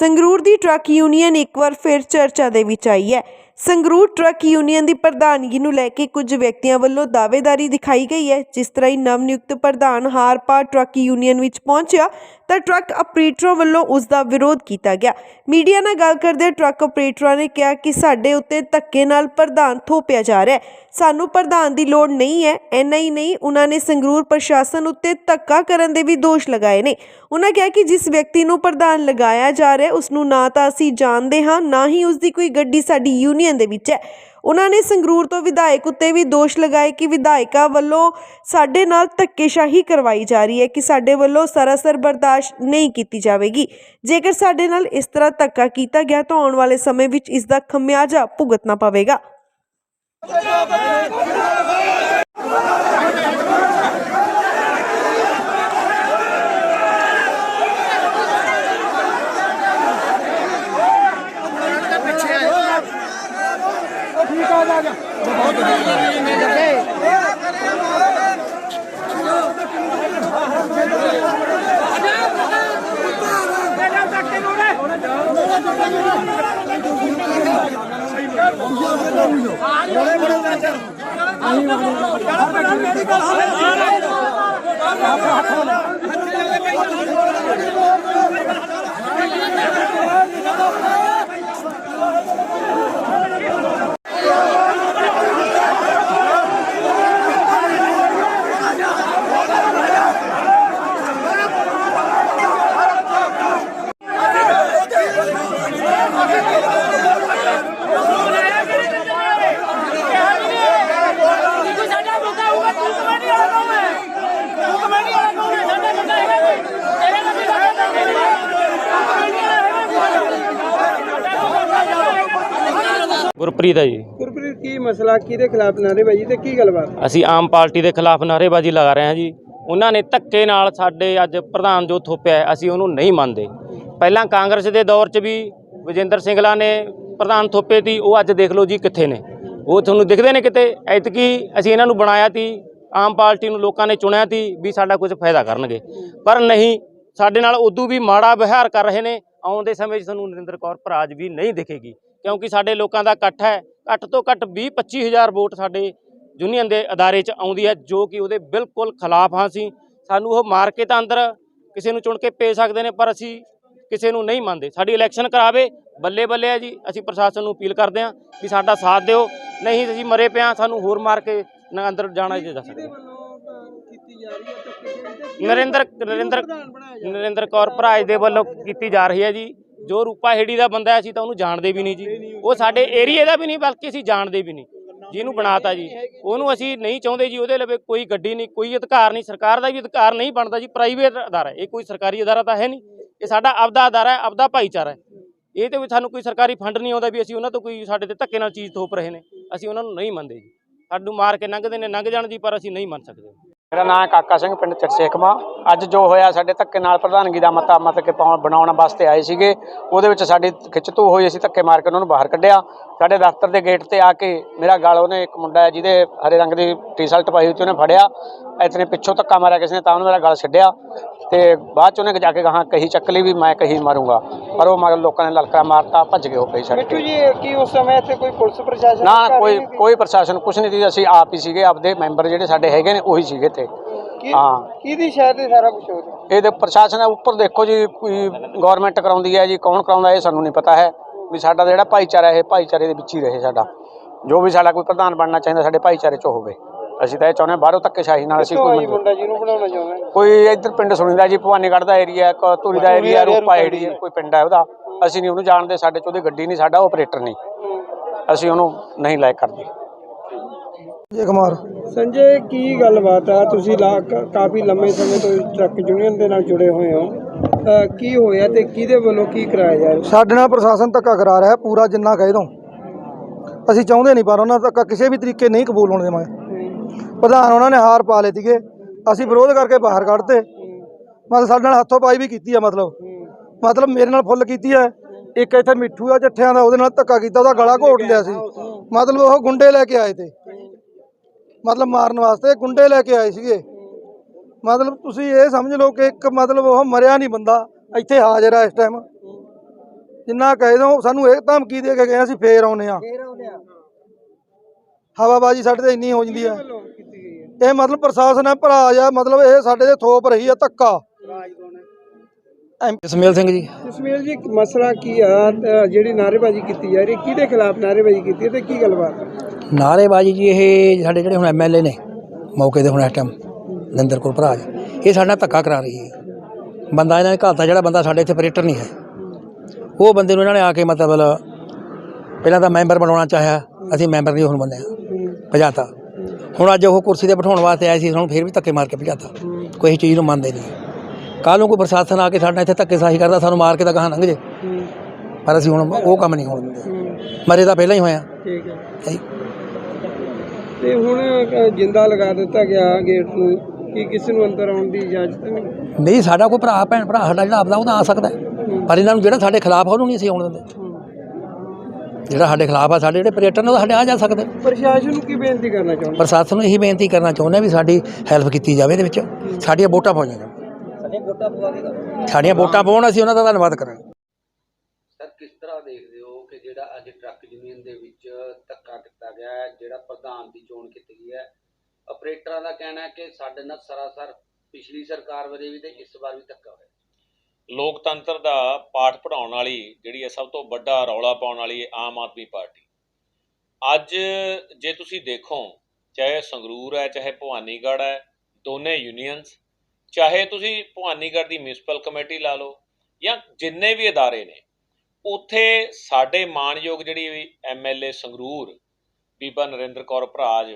ਸੰਗਰੂਰ ਦੀ truck union ਇੱਕ ਵਾਰ ਫਿਰ ਚਰਚਾ ਦੇ ਵਿੱਚ ਆਈ ਹੈ। ਸੰਗਰੂਰ ਟਰੱਕ ਯੂਨੀਅਨ ਦੀ ਪ੍ਰਧਾਨਗੀ ਨੂੰ ਲੈ ਕੇ ਕੁਝ ਵਿਅਕਤੀਆਂ ਵੱਲੋਂ ਦਾਅਵੇਦਾਰੀ ਦਿਖਾਈ ਗਈ ਹੈ। ਜਿਸ ਤਰ੍ਹਾਂ ਹੀ ਨਵ-ਨਿਯੁਕਤ ਪ੍ਰਧਾਨ ਹਾਰਪਾ ਟਰੱਕ ਯੂਨੀਅਨ ਵਿੱਚ ਪਹੁੰਚਿਆ, ਤਾਂ ਟਰੱਕ ਆਪਰੇਟਰਾਂ ਵੱਲੋਂ ਉਸ ਦਾ ਵਿਰੋਧ ਕੀਤਾ ਗਿਆ। ਮੀਡੀਆ ਨਾਲ ਗੱਲ ਕਰਦੇ ਟਰੱਕ ਆਪਰੇਟਰਾਂ ਨੇ ਕਿਹਾ ਕਿ ਸਾਡੇ ਉੱਤੇ ਧੱਕੇ ਨਾਲ ਪ੍ਰਧਾਨ ਥੋਪਿਆ ਜਾ ਰਿਹਾ ਹੈ। ਸਾਨੂੰ ਪ੍ਰਧਾਨ ਦੀ ਲੋੜ ਨਹੀਂ ਹੈ ਐਨਾ ਹੀ ਨਹੀਂ, ਉਹਨਾਂ ਨੇ ਸੰਗਰੂਰ ਪ੍ਰਸ਼ਾਸਨ ਉੱਤੇ ਧੱਕਾ ਕਰਨ ਦੇ ਵੀ ਦੋਸ਼ ਲਗਾਏ ਨੇ। ਉਹਨਾਂ ਕਿਹਾ ਕਿ ਜਿਸ ਵਿਅਕਤੀ ਨੂੰ ਪ੍ਰਧਾਨ ਲਗਾਇਆ ਜਾ ਰਿਹਾ ਉਸ ਨੂੰ ਨਾ ਤਾਂ ਅਸੀਂ ਜਾਣਦੇ ਹਾਂ, ਨਾ ਹੀ ਉਸ ਦੀ ਕੋਈ ਗੱਡੀ ਸਾਡੀ ਯੂਨੀਅਨ ਦੇ ਵਿੱਚ ਹੈ। ਉਹਨਾਂ ਨੇ ਸੰਗਰੂਰ ਤੋਂ ਵਿਧਾਇਕ ਉੱਤੇ ਵੀ ਦੋਸ਼ ਲਗਾਏ ਕਿ ਵਿਧਾਇਕਾ ਵੱਲੋਂ ਸਾਡੇ ਨਾਲ ਧੱਕੇਸ਼ਾਹੀ ਕਰਵਾਈ ਜਾ ਰਹੀ ਹੈ ਕਿ ਸਾਡੇ ਵੱਲੋਂ ਸਰਾਸਰ ਬਰਦਾਸ਼ਤ ਨਹੀਂ ਕੀਤੀ ਜਾਵੇਗੀ। ਜੇਕਰ ਸਾਡੇ ਨਾਲ ਇਸ ਤਰ੍ਹਾਂ ਧੱਕਾ ਕੀਤਾ ਗਿਆ ਤਾਂ ਆਉਣ ਵਾਲੇ ਸਮੇਂ ਵਿੱਚ ਇਸ ਦਾ ਖਮਿਆਜਾ ਭੁਗਤਣਾ ਪਵੇਗਾ ਕੋਈ ਸਾਡਾ ਮੁੱਦਾ ਹੋਊਗਾ ਤੂੰ ਕਮੇਟੀ ਵਾਲਾ ਕੌਣ ਹੈ ਤੂੰ ਕਮੇਟੀ ਵਾਲਾ ਕੌਣ ਹੈ ਸਾਡਾ ਮੁੱਦਾ ਹੈਗਾ ਕੋਈ ਤੇਰੇ ਨਾਲ ਵੀ ਸਾਡਾ ਮੁੱਦਾ ਹੈਗਾ ਤੂੰ ਕਮੇਟੀ ਵਾਲਾ ਹੈਗਾ ਗੁਰਪ੍ਰੀਤ ਹੈ ਜੀ। ਗੁਰਪ੍ਰੀਤ ਕੀ ਮਸਲਾ? ਕਿਹਦੇ ਖਿਲਾਫ ਨਾਅਰੇਬਾਜ਼ੀ ਤੇ ਕੀ ਗੱਲਬਾਤ? ਅਸੀਂ ਆਮ ਪਾਰਟੀ ਦੇ ਖਿਲਾਫ ਨਾਅਰੇਬਾਜ਼ੀ ਲਗਾ ਰਹੇ ਹਾਂ ਜੀ। ਉਹਨਾਂ ਨੇ ਧੱਕੇ ਨਾਲ ਸਾਡੇ ਅੱਜ ਪ੍ਰਧਾਨ ਜੋ ਥੋਪਿਆ ਅਸੀਂ ਉਹਨੂੰ ਨਹੀਂ ਮੰਨਦੇ। ਪਹਿਲਾਂ ਕਾਂਗਰਸ ਦੇ ਦੌਰ 'ਚ ਵੀ ਵਿਜੇਂਦਰ ਸਿੰਗਲਾ ਨੇ ਪ੍ਰਧਾਨ ਥੋਪੇ ਤੀ ਉਹ ਅੱਜ ਦੇਖ ਲਓ ਜੀ ਕਿੱਥੇ ਨੇ। ਉਹ ਤੁਹਾਨੂੰ ਦਿਖਦੇ ਨੇ ਕਿਤੇ? ਐਤਕੀ ਅਸੀਂ ਇਹਨਾਂ ਨੂੰ ਬਣਾਇਆ ਤੀ ਆਮ ਪਾਰਟੀ ਨੂੰ ਲੋਕਾਂ ਨੇ ਚੁਣਿਆ ਤੀ ਵੀ ਸਾਡਾ ਕੁਝ ਫਾਇਦਾ ਕਰਨਗੇ। ਪਰ ਨਹੀਂ ਸਾਡੇ ਨਾਲ ਉਦੋਂ ਵੀ ਮਾੜਾ ਵਿਹਾਰ ਕਰ ਰਹੇ ਨੇ। ਆਉਂਦੇ ਸਮੇਂ 'ਚ ਤੁਹਾਨੂੰ ਨਰਿੰਦਰ ਕੌਰ ਭਰਾਜ ਵੀ ਨਹੀਂ ਦਿਖੇਗੀ। ਕਿਉਂਕਿ ਸਾਡੇ ਲੋਕਾਂ ਦਾ ਇਕੱਠ ਹੈ। ਘੱਟ ਤੋਂ ਘੱਟ 20 25000 ਵੋਟ ਸਾਡੇ ਯੂਨੀਅਨ ਦੇ ਅਦਾਰੇ 'ਚ ਆਉਂਦੀ ਹੈ ਜੋ ਕਿ ਉਹਦੇ ਬਿਲਕੁਲ ਖਿਲਾਫ ਹਾਂ ਅਸੀਂ। ਸਾਨੂੰ ਉਹ ਮਾਰ ਕੇ ਤਾਂ ਅੰਦਰ ਕਿਸੇ ਨੂੰ ਚੁਣ ਕੇ ਭੇਜ ਸਕਦੇ ਨੇ ਪਰ ਅਸੀਂ ਕਿਸੇ ਨੂੰ ਨਹੀਂ ਮੰਨਦੇ। ਸਾਡੀ ਇਲੈਕਸ਼ਨ ਕਰਾਵੇ ਬੱਲੇ ਬੱਲੇ ਹੈ ਜੀ। ਅਸੀਂ ਪ੍ਰਸ਼ਾਸਨ ਨੂੰ ਅਪੀਲ ਕਰਦੇ ਹਾਂ ਵੀ ਸਾਡਾ ਸਾਥ ਦਿਓ। ਨਹੀਂ ਅਸੀਂ ਮਰੇ ਪਿਆ ਸਾਨੂੰ ਹੋਰ ਮਾਰ ਕੇ ਨਾ ਅੰਦਰ ਜਾਣਾ ਜੇ ਜਾ ਸਕਦੇ। ਨਰਿੰਦਰ ਨਰਿੰਦਰ ਨਰਿੰਦਰ ਕੌਰ ਭਰਾਜ ਦੇ ਵੱਲੋਂ ਕੀਤੀ ਜਾ ਰਹੀ ਹੈ ਜੀ। ਜੋ ਰੂਪਾ ਹੇੜੀ ਦਾ ਬੰਦਾ ਅਸੀਂ ਤਾਂ ਉਹਨੂੰ ਜਾਣਦੇ ਵੀ ਨਹੀਂ ਜੀ। ਉਹ ਸਾਡੇ ਏਰੀਏ ਦਾ ਵੀ ਨਹੀਂ ਬਲਕਿ ਅਸੀਂ ਜਾਣਦੇ ਵੀ ਨਹੀਂ। ਜਿਹਨੂੰ ਬਣਾਤਾ ਜੀ। ਉਹਨੂੰ ਅਸੀਂ ਨਹੀਂ ਚਾਹੁੰਦੇ ਜੀ ਉਹਦੇ ਲਵੇ ਕੋਈ ਗੱਡੀ ਨਹੀਂ ਕੋਈ ਅਧਿਕਾਰ ਨਹੀਂ ਸਰਕਾਰ ਦਾ ਵੀ ਅਧਿਕਾਰ ਨਹੀਂ ਬਣਦਾ ਜੀ ਪ੍ਰਾਈਵੇਟ ਅਦਾਰਾ ਇਹ ਕੋਈ ਸਰਕਾਰੀ ਅਦਾਰਾ ਤਾਂ ਹੈ ਨਹੀਂ। ਇਹ ਸਾਡਾ ਆਪਦਾ ਅਦਾਰਾ ਹੈ ਆਪਦਾ ਭਾਈਚਾਰਾ ਹੈ। ਇਹ ਤੇ ਵੀ ਸਾਨੂੰ ਕੋਈ ਸਰਕਾਰੀ ਫੰਡ ਨਹੀਂ ਆਉਂਦਾ ਵੀ ਅਸੀਂ ਉਹਨਾਂ ਤੋਂ ਕੋਈ ਸਾਡੇ ਤੇ ਧੱਕੇ ਨਾਲ ਚੀਜ਼ ਥੋਪ ਰਹੇ ਨੇ। ਅਸੀਂ ਉਹਨਾਂ ਨੂੰ ਨਹੀਂ ਮੰਨਦੇ ਜੀ। ਸਾਨੂੰ ਮਾਰ ਕੇ ਲੰਘਦੇ ਨੇ ਲੰਘ ਜਾਣ ਜੀ ਪਰ ਅਸੀਂ ਨਹੀਂ ਮੰਨ ਸਕਦੇ। ਮੇਰਾ ਨਾਮ ਕਾਕਾ ਸਿੰਘ, ਪਿੰਡ ਚਰਸੇਖਮਾ। ਅੱਜ ਜੋ ਹੋਇਆ ਸਾਡੇ ਧੱਕੇ ਨਾਲ ਪ੍ਰਧਾਨਗੀ ਦਾ ਮਤਾ ਮਤ ਕੇ ਪਾਉਣ ਬਣਾਉਣ ਵਾਸਤੇ ਆਏ ਸੀਗੇ। ਉਹਦੇ ਵਿੱਚ ਸਾਡੀ ਖਿੱਚਤੂ ਹੋਈ, ਅਸੀਂ ਧੱਕੇ ਮਾਰ ਕੇ ਉਹਨਾਂ ਨੂੰ ਬਾਹਰ ਕੱਢਿਆ। ਸਾਡੇ ਦਫ਼ਤਰ ਦੇ ਗੇਟ ਤੇ ਆ ਕੇ ਮੇਰਾ ਗਲ ਉਹਨੇ ਇੱਕ ਮੁੰਡਾ ਹੈ ਜਿਹਦੇ ਹਰੇ ਰੰਗ ਦੀ ਟੀ-ਸ਼ਰਟ ਪਾਈ ਹੋਈ ਸੀ, ਉਹਨੇ ਫੜਿਆ। ਇਤਨੇ ਪਿੱਛੋਂ ਧੱਕਾ ਮਾਰਿਆ ਕਿਸੇ ਨੇ ਤਾਂ ਉਹਨੇ ਮੇਰਾ ਗਲ ਛੱਡਿਆ ਤੇ ਬਾਅਦ ਚ ਉਹਨੇ ਜਾ ਕੇ ਕਹਾ ਕਹੀ ਚੱਕ ਲਈ ਵੀ ਮੈਂ ਕਹੀ ਮਾਰੂੰਗਾ। ਪਰ ਉਹ ਮਗਰ ਲੋਕਾਂ ਨੇ ਲਲਕਾ ਮਾਰਤਾ ਭੱਜ ਗਏ ਉਹ ਕਹੀ ਛੱਡ ਮਿੱਠੂ ਕੇ ਜੀ ਕੀ ਉਸ ਸਮੇਂ ਇੱਥੇ ਕੋਈ ਪੁਲਿਸ ਪ੍ਰਸ਼ਾਸਨ ਨਾ ਕੋਈ? ਕੋਈ ਪ੍ਰਸ਼ਾਸਨ ਕੁਛ ਨਹੀਂ ਸੀ ਅਸੀਂ ਆਪ ਹੀ ਸੀਗੇ ਆਪਦੇ ਮੈਂਬਰ ਜਿਹੜੇ ਸਾਡੇ ਹੈਗੇ ਨੇ ਉਹੀ ਸੀਗੇ ਤੇ ਕੀ- ਹਾਂ। ਕਿਹਦੀ ਸ਼ਾਇਦ ਸਾਰਾ ਕੁਝ ਹੋ ਇਹਦੇ ਪ੍ਰਸ਼ਾਸਨ ਉੱਪਰ ਦੇਖੋ ਜੀ ਕੋਈ ਗਵਰਨਮੈਂਟ ਕਰਾਉਂਦੀ ਹੈ ਜੀ ਕੌਣ ਕਰਾਉਂਦਾ ਇਹ ਸਾਨੂੰ ਨਹੀਂ ਪਤਾ ਹੈ। ਵੀ ਸਾਡਾ ਜਿਹੜਾ ਭਾਈਚਾਰਾ ਇਹ ਭਾਈਚਾਰੇ ਦੇ ਵਿੱਚ ਹੀ ਰਹੇ ਸਾਡਾ। ਜੋ ਵੀ ਸਾਡਾ ਕੋਈ ਪ੍ਰਧਾਨ ਬਣਨਾ ਚਾਹੀਦਾ ਸਾਡੇ ਭਾਈਚਾਰੇ 'ਚ ਹੋਵੇ। ਅਸੀਂ ਤਾਂ ਇਹ ਚਾਹੁੰਦੇ ਹਾਂ ਬਾਹਰੋਂ ਧੱਕੇਸ਼ਾਹੀ ਨਾਲ ਅਸੀਂ ਕੋਈ ਆਈ ਮੰਨ- ਮੁੰਡਾ? ਜਿਹਨੂੰ ਬਣਾਉਣਾ ਚਾਹੁੰਦੇ? ਕੋਈ ਇੱਧਰ ਪਿੰਡ ਸੁਣੀਦਾ ਜੀ ਭਵਾਨੀਗੜ੍ਹ ਦਾ ਏਰੀਆ ਇੱਕ ਧੂਰੀ ਦਾ ਏਰੀਆ ਰੂਪਾ ਏਰੀਆ ਕੋਈ ਪਿੰਡ ਹੈ ਉਹਦਾ। ਅਸੀਂ ਨਹੀਂ ਉਹਨੂੰ ਜਾਣਦੇ ਸਾਡੇ 'ਚ ਉਹਦੀ ਗੱਡੀ ਨਹੀਂ ਸਾਡਾ ਆਪਰੇਟਰ ਨਹੀਂ। ਅਸੀਂ ਉਹਨੂੰ ਨਹੀਂ ਲਾਇਕ ਕਰਦੇ। ਜੈ ਕੁਮਾਰ। ਸੰਜੇ ਕੀ ਗੱਲਬਾਤ ਆ? ਤੁਸੀਂ ਲਾ- ਕ- ਕਾਫੀ ਲੰਮੇ ਸਮੇਂ ਤੋਂ ਟਰੱਕ ਯੂਨੀਅਨ ਦੇ ਨਾਲ ਜੁੜੇ ਹੋਏ ਹੋ। ਕੀ ਹੋਇਆ ਤੇ ਕਿਹਦੇ ਵੱਲੋਂ ਕੀ ਕਰਾਇਆ ਜਾ ਰਿਹਾ? ਸਾਡੇ ਨਾਲ ਪ੍ਰਸ਼ਾਸਨ ਧੱਕਾ ਕਰਾ ਰਿਹਾ ਹੈ, ਪੂਰਾ ਜਿੰਨਾ ਕਹਿ ਦੋ ਅਸੀਂ ਚਾਹੁੰਦੇ ਨਹੀਂ ਪਰ ਉਹਨਾਂ ਦਾ ਧੱਕਾ ਕਿਸੇ ਵੀ ਤਰੀਕੇ ਨਹੀਂ ਕਬੂਲ ਹੋਣ ਦੇਵਾਂਗੇ। ਪ੍ਰਧਾਨ ਉਹਨਾਂ ਨੇ ਹਾਰ ਪਾ ਲਏ ਸੀਗੇ। ਅਸੀਂ ਵਿਰੋਧ ਕਰਕੇ ਬਾਹਰ ਕੱਢਤੇ। ਮਤਲਬ ਸਾਡੇ ਨਾਲ ਹੱਥੋਂ ਪਾਈ ਵੀ ਕੀਤੀ ਆ ਮਤਲਬ। ਮਤਲਬ ਮੇਰੇ ਨਾਲ ਫੁੱਲ ਕੀਤੀ ਹੈ ਇੱਕ ਇੱਥੇ ਮਿੱਠੂ ਆ ਜੱਠਿਆਂ ਦਾ ਉਹਦੇ ਨਾਲ ਧੱਕਾ ਕੀਤਾ ਉਹਦਾ ਗਲਾ ਘੋਟ ਲਿਆ ਸੀ। ਮਤਲਬ ਉਹ ਗੁੰਡੇ ਲੈ ਕੇ ਆਏ ਤੇ। ਮਤਲਬ ਮਾਰਨ ਵਾਸਤੇ ਗੁੰਡੇ ਲੈ ਕੇ ਆਏ ਸੀਗੇ। ਮਤਲਬ ਤੁਸੀਂ ਇਹ ਸਮਝ ਲਓ ਕਿ ਇੱਕ ਮਤਲਬ ਉਹ ਮਰਿਆ ਨਹੀਂ ਬੰਦਾ ਇੱਥੇ ਹਾਜ਼ਰ ਆ ਇਸ ਟਾਈਮ ਜਿੰਨਾ ਕਹਿ ਦੋ ਸਾਨੂੰ ਇਹ ਧਮਕੀ ਦੇ ਕੇ ਗਏ ਅਸੀਂ ਫੇਰ ਆਉਨੇ ਆ ਹਵਾਬਾਜੀ ਸਾਡੇ ਤੇ ਇੰਨੀ ਹੋ ਜਾਂਦੀ ਹੈ ਇਹ ਮਤਲਬ ਪ੍ਰਸ਼ਾਸਨ ਹੈ ਭਰਾ ਜਾਂ ਮਤਲਬ ਇਹ ਸਾਡੇ ਤੇ ਥੋਪ ਰਹੀ ਆ ਧੱਕਾ। ਰਾਜ ਕੌਣ ਹੈ ਜਸਮੇਲ ਸਿੰਘ ਜੀ। ਜਸਮੇਲ ਜੀ ਮਸਲਾ ਕੀ ਆ? ਜਿਹੜੀ ਨਾਅਰੇਬਾਜ਼ੀ ਕੀਤੀ ਜਾ ਰਹੀ ਹੈ ਕਿਹਦੇ ਖਿਲਾਫ ਨਾਅਰੇਬਾਜ਼ੀ ਕੀਤੀ ਹੈ ਤੇ ਕੀ ਗੱਲਬਾਤ ਹੈ? ਨਾਰੇਬਾਜੀ ਜੀ ਇਹ ਸਾਡੇ ਜਿਹੜੇ ਹੁਣ ਐਮਐਲਏ ਨੇ ਮੌਕੇ ਤੇ ਹੁਣ ਇਸ ਟਾਈਮ ਨਰਿੰਦਰ ਕੌਰ ਭਰਾਜ ਇਹ ਸਾਡੇ ਨਾਲ ਧੱਕਾ ਕਰਾ ਰਹੀ ਹੈ। ਬੰਦਾ ਇਹਨਾਂ ਨੇ ਘਾਲਤਾ ਜਿਹੜਾ ਬੰਦਾ ਸਾਡੇ ਇੱਥੇ ਆਪਰੇਟਰ ਨਹੀਂ ਹੈ। ਉਹ ਬੰਦੇ ਨੂੰ ਇਹਨਾਂ ਨੇ ਆ ਕੇ ਮਤਲਬ ਪਹਿਲਾਂ ਤਾਂ ਮੈਂਬਰ ਬਣਾਉਣਾ ਚਾਹਿਆ ਅਸੀਂ ਮੈਂਬਰ ਨਹੀਂ ਹੁਣ ਬਣਿਆ ਭਜਾਤਾ। ਹੁਣ ਅੱਜ ਉਹ ਕੁਰਸੀ ਤੇ ਬਿਠਾਉਣ ਵਾਸਤੇ ਆਏ ਸੀ ਸਾਨੂੰ ਫਿਰ ਵੀ ਧੱਕੇ ਮਾਰ ਕੇ ਭਜਾਤਾ। ਕੋਈ ਚੀਜ਼ ਨੂੰ ਮੰਨਦੇ ਨਹੀਂ। ਕੱਲ੍ਹ ਨੂੰ ਕੋਈ ਪ੍ਰਸ਼ਾਸਨ ਆ ਕੇ ਸਾਡੇ ਨਾਲ ਇੱਥੇ ਧੱਕੇ ਸਾਹੀ ਕਰਦਾ ਸਾਨੂੰ ਮਾਰ ਕੇ ਤਾਂ ਗਾਹਾਂ ਲੰਘ ਜੇ। ਪਰ ਅਸੀਂ ਹੁਣ ਉਹ ਕੰਮ ਨਹੀਂ ਹੋਣ ਦਿੰਦੇ। ਮਰੇ ਤਾਂ ਪਹਿਲਾਂ ਹੀ ਹੋਇਆ ਠੀਕ ਹੈ ਤੇ ਹੁਣ ਜਿੰਦਾ ਲਗਾ ਦਿੱਤਾ ਗਿਆ ਗੇਟ ਨੂੰ ਕੀ ਕਿਸੇ ਨੂੰ ਅੰਦਰ ਆਉਣ ਦੀ ਇਜਾਜ਼ਤ ਨਹੀਂ? ਨਹੀਂ ਸਾਡਾ ਕੋਈ ਭਰਾ ਭੈਣ ਭਰਾ ਸਾਡਾ ਜਿਹੜਾ ਆਪਦਾ ਉਹ ਤਾਂ ਆ ਸਕਦਾ। ਪਰ ਇਹਨਾਂ ਨੂੰ ਜਿਹੜਾ ਸਾਡੇ ਖਿਲਾਫ ਉਹਨੂੰ ਨਹੀਂ ਅਸੀਂ ਆਉਣ ਦਿੰਦੇ। ਜਿਹੜਾ ਸਾਡੇ ਖਿਲਾਫ ਆ ਸਾਡੇ ਜਿਹੜੇ ਪਰੇਟਰ ਨੇ ਉਹ ਸਾਡੇ ਆ ਜਾ ਸਕਦੇ। ਪ੍ਰਸ਼ਾਸਨ ਨੂੰ ਕੀ ਬੇਨਤੀ ਕਰਨਾ ਚਾਹੁੰਦੇ? ਪ੍ਰਸ਼ਾਸਨ ਨੂੰ ਇਹੀ ਬੇਨਤੀ ਕਰਨਾ ਚਾਹੁੰਦੇ ਹਾਂ ਵੀ ਸਾਡੀ ਹੈਲਪ ਕੀਤੀ ਜਾਵੇ ਇਹਦੇ ਵਿੱਚ। ਸਾਡੀਆਂ ਵੋਟਾਂ ਪਾਉਣੀਆਂ ਜਾਣ। ਸਾਡੀਆਂ ਵੋਟਾਂ ਪਾਉਣ ਅਸੀਂ ਉਹਨਾਂ ਦਾ ਧੰਨਵਾਦ ਕਰਾਂਗੇ। ਸਰ ਕਿਸ ਤਰ੍ਹਾਂ ਦੇਖਦੇ ਹੋ ਕਿ ਜਿਹੜਾ ਅੱਜ ਟਰੱਕ ਯੂਨੀਅਨ ਦੇ ਵਿੱਚ ਧੱਕਾ ਕੀਤਾ ਗਿਆ ਹੈ ਜਿਹੜਾ ਪ੍ਰਧਾਨ ਦੀ ਚੋਣ ਕੀਤੀ ਗਈ ਹੈ? ਆਪਰੇਟਰਾਂ ਦਾ ਕਹਿਣਾ ਹੈ ਕਿ ਸਾਡੇ ਨਾਲ ਸਰਾਸਰ ਪਿਛਲੀ ਸਰਕਾਰ ਵੇਲੇ ਵੀ ਤੇ ਇਸ ਵਾਰ ਵੀ ਧੱਕਾ ਹੋਇਆ। ਲੋਕਤੰਤਰ ਦਾ ਪਾਠ ਪੜਾਉਣ ਵਾਲੀ ਜਿਹੜੀ ਹੈ ਸਭ ਤੋਂ ਵੱਡਾ ਰੌਲਾ ਪਾਉਣ ਵਾਲੀ ਆਮ ਆਦਮੀ ਪਾਰਟੀ। ਅੱਜ ਜੇ ਤੁਸੀਂ ਦੇਖੋ, ਚਾਹੇ ਸੰਗਰੂਰ ਹੈ, ਚਾਹੇ ਭਵਾਨੀਗੜ੍ਹ ਹੈ, ਦੋਨੇ ਯੂਨੀਅਨਸ ਚਾਹੇ ਤੁਸੀਂ ਭਵਾਨੀਗੜ੍ਹ ਦੀ ਮਿਊਨਿਸਪਲ ਕਮੇਟੀ ਲਾ ਲਓ ਜਾਂ ਜਿੰਨੇ ਵੀ ਅਦਾਰੇ ਨੇ, ਉੱਥੇ ਸਾਡੇ ਮਾਣਯੋਗ ਜਿਹੜੀ ਐਮਐਲਏ ਸੰਗਰੂਰ, ਬੀਬਾ ਨਰਿੰਦਰ ਕੌਰ ਭਰਾਜ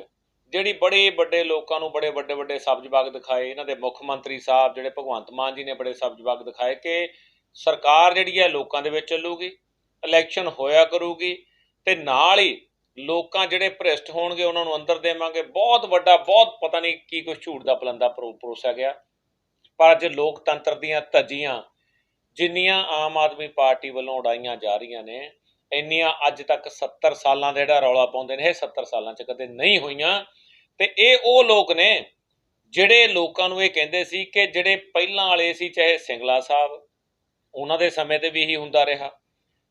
ਜਿਹੜੀ ਬੜੇ ਵੱਡੇ ਲੋਕਾਂ ਨੂੰ ਬੜੇ ਵੱਡੇ ਵੱਡੇ ਸਬਜ਼ ਬਾਗ ਦਿਖਾਏ, ਇਹਨਾਂ ਦੇ ਮੁੱਖ ਮੰਤਰੀ ਸਾਹਿਬ, ਜਿਹੜੇ ਭਗਵੰਤ ਮਾਨ ਜੀ ਨੇ ਬੜੇ ਸਬਜ਼ ਬਾਗ ਦਿਖਾਏ ਕਿ ਸਰਕਾਰ ਜਿਹੜੀ ਹੈ ਲੋਕਾਂ ਦੇ ਵਿੱਚ ਚੱਲੂਗੀ ਇਲੈਕਸ਼ਨ ਹੋਇਆ ਕਰੂਗੀ ਤੇ ਨਾਲ ਹੀ ਲੋਕਾਂ ਜਿਹੜੇ ਭ੍ਰਿਸ਼ਟ ਹੋਣਗੇ ਉਹਨਾਂ ਨੂੰ ਅੰਦਰ ਦੇਵਾਂਗੇ। ਬਹੁਤ ਵੱਡਾ, ਬਹੁਤ ਪਤਾ ਨਹੀਂ ਕੀ ਕੁਝ ਝੂਠ ਦਾ ਪਲੰਦਾ ਪਰੋ- ਪਰੋਸਿਆ ਗਿਆ। ਪਰ ਅੱਜ ਲੋਕਤੰਤਰ ਦੀਆਂ ਧੱਜੀਆਂ ਜਿੰਨੀਆਂ ਆਮ ਆਦਮੀ ਪਾਰਟੀ ਵੱਲੋਂ ਉਡਾਈਆਂ ਜਾ ਰਹੀਆਂ ਨੇ ਇੰਨੀਆਂ ਅੱਜ ਤੱਕ 70 ਸਾਲਾਂ ਦਾ ਜਿਹੜਾ ਰੌਲਾ ਪਾਉਂਦੇ ਨੇ, ਇਹ 70 ਸਾਲਾਂ 'ਚ ਕਦੇ ਨਹੀਂ ਹੋਈਆਂ। ਤੇ ਇਹ ਉਹ ਲੋਕ ਨੇ ਜਿਹੜੇ ਲੋਕਾਂ ਨੂੰ ਇਹ ਕਹਿੰਦੇ ਸੀ ਕਿ ਜਿਹੜੇ ਪਹਿਲਾਂ ਵਾਲੇ ਸੀ, ਚਾਹੇ ਸਿੰਗਲਾ ਸਾਹਿਬ, ਉਹਨਾਂ ਦੇ ਸਮੇਂ ਤੇ ਵੀ ਇਹੀ ਹੁੰਦਾ ਰਿਹਾ।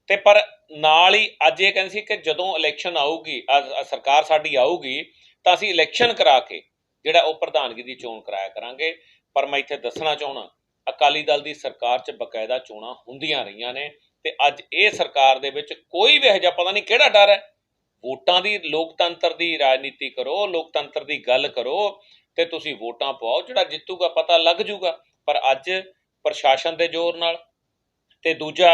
ਤੇ ਪਰ ਨਾਲ ਹੀ ਅੱਜ ਇਹ ਕਹਿੰਦੇ ਸੀ ਕਿ ਜਦੋਂ ਇਲੈਕਸ਼ਨ ਆਊਗੀ ਸਰਕਾਰ ਸਾਡੀ ਆਊਗੀ, ਤਾਂ ਅਸੀਂ ਇਲੈਕਸ਼ਨ ਕਰਾ ਕੇ ਜਿਹੜਾ ਉਹ ਪ੍ਰਧਾਨਗੀ ਦੀ ਚੋਣ ਕਰਾਇਆ ਕਰਾਂਗੇ। ਪਰ ਮੈਂ ਇੱਥੇ ਦੱਸਣਾ ਚਾਹਣਾ ਅਕਾਲੀ ਦਲ ਦੀ ਸਰਕਾਰ 'ਚ ਬਕਾਇਦਾ ਚੋਣਾਂ ਹੁੰਦੀਆਂ ਰਹੀਆਂ ਨੇ। ਤੇ ਅੱਜ ਇਹ ਸਰਕਾਰ ਦੇ ਵਿੱਚ ਕੋਈ ਵੀ ਇਹੋ ਜਿਹਾ ਪਤਾ ਨਹੀਂ ਕਿਹੜਾ ਡਰ ਹੈ। ਵੋਟਾਂ ਦੀ ਲੋਕਤੰਤਰ ਦੀ ਰਾਜਨੀਤੀ ਕਰੋ, ਲੋਕਤੰਤਰ ਦੀ ਗੱਲ ਕਰੋ ਤੇ ਤੁਸੀਂ ਵੋਟਾਂ ਪਾਓ, ਜਿਹੜਾ ਜਿੱਤੂਗਾ ਪਤਾ ਲੱਗ ਜੂਗਾ। ਪਰ ਅੱਜ ਪ੍ਰਸ਼ਾਸਨ ਦੇ ਜ਼ੋਰ ਨਾਲ ਤੇ ਦੂਜਾ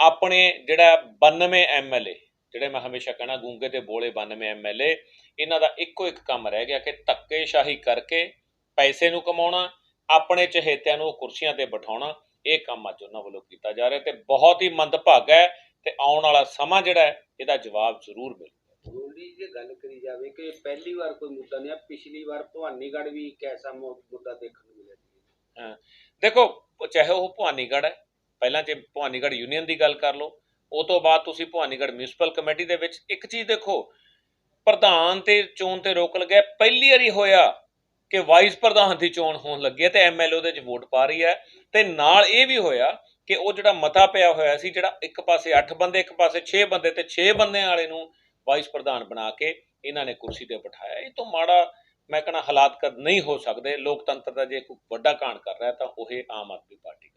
ਆਪਣੇ ਜਿਹੜਾ 92 ਐਮਐਲਏ ਜਿਹੜੇ ਮੈਂ ਹਮੇਸ਼ਾ ਕਹਿਣਾ ਗੂੰਗੇ ਤੇ ਬੋਲੇ 92 ਐਮਐਲਏ ਇਹਨਾਂ ਦਾ ਇੱਕੋ ਇੱਕ ਕੰਮ ਰਹਿ ਗਿਆ ਕਿ ਧੱਕੇਸ਼ਾਹੀ ਕਰਕੇ ਪੈਸੇ ਨੂੰ ਕਮਾਉਣਾ, ਆਪਣੇ ਚਹੇਤਿਆਂ ਨੂੰ ਕੁਰਸੀਆਂ ਤੇ ਬਿਠਾਉਣਾ ਇਹ ਕੰਮ ਅੱਜ ਉਹਨਾਂ ਵੱਲੋਂ ਕੀਤਾ ਜਾ ਰਿਹਾ ਤੇ ਬਹੁਤ ਹੀ ਮੰਦਭਾਗਾ ਹੈ ਤੇ ਆਉਣ ਵਾਲਾ ਸਮਾਂ ਜਿਹੜਾ ਹੈ ਇਹਦਾ ਜਵਾਬ ਜ਼ਰੂਰ ਮਿਲੂ। ਗੋਲਡੀ ਜੇ ਗੱਲ ਕਰੀ ਜਾਵੇ ਕਿ ਪਹਿਲੀ ਵਾਰ ਕੋਈ ਮੁੱਦਾ ਨਹੀਂ ਆ ਪਿਛਲੀ ਵਾਰ ਭਵਾਨੀਗੜ੍ਹ ਵੀ ਇੱਕ ਐਸਾ ਮੁੱਦਾ ਦੇਖਣ ਨੂੰ ਮਿਲਿਆ ਸੀ ਦੇਖੋ ਚਾਹੇ ਉਹ ਭਵਾਨੀਗੜ੍ਹ ਹੈ ਪਹਿਲਾਂ ਜੇ ਭਵਾਨੀਗੜ੍ਹ ਯੂਨੀਅਨ ਦੀ ਗੱਲ ਕਰ ਲਓ ਉਹ ਤੋਂ ਬਾਅਦ ਤੁਸੀਂ ਭਵਾਨੀਗੜ੍ਹ ਮਿਊਨਿਸਪਲ ਕਮੇਟੀ ਦੇ ਵਿੱਚ ਇੱਕ ਚੀਜ਼ ਦੇਖੋ ਪ੍ਰਧਾਨ ਤੇ ਚੋਣ ਤੇ ਰੋਕ ਲੱਗਿਆ ਪਹਿਲੀ ਵਾਰੀ ਹੋਇਆ ਕਿ ਵਾਈਸ ਪ੍ਰਧਾਨ ਦੀ ਚੋਣ ਹੋਣ ਲੱਗੀ ਹੈ ਤੇ ਐਮਐਲਏ ਉਹਦੇ 'ਚ ਵੋਟ ਪਾ ਰਹੀ ਹੈ ਤੇ ਨਾਲ ਇਹ ਵੀ ਹੋਇਆ ਕਿ ਉਹ ਜਿਹੜਾ ਮਤਾ ਪਿਆ ਹੋਇਆ ਸੀ, ਜਿਹੜਾ ਇੱਕ ਪਾਸੇ 8 ਬੰਦੇ, ਇੱਕ ਪਾਸੇ 6 ਬੰਦੇ ਤੇ 6 ਬੰਦਿਆਂ ਵਾਲੇ ਨੂੰ ਵਾਈਸ ਪ੍ਰਧਾਨ ਬਣਾ ਕੇ ਇਹਨਾਂ ਨੇ ਕੁਰਸੀ ਤੇ ਬਿਠਾਇਆ। ਇਹ ਤੋਂ ਮਾੜਾ ਮੈਂ ਕਹਿੰਦਾ ਹਾਲਾਤ ਕਦ ਨਹੀਂ ਹੋ ਸਕਦੇ। ਲੋਕਤੰਤਰ ਦਾ ਜੇ ਕੋਈ ਵੱਡਾ ਕਾਂਡ ਕਰ ਰਿਹਾ ਤਾਂ ਉਹ ਇਹ ਆਮ ਆਦਮੀ ਪਾਰਟੀ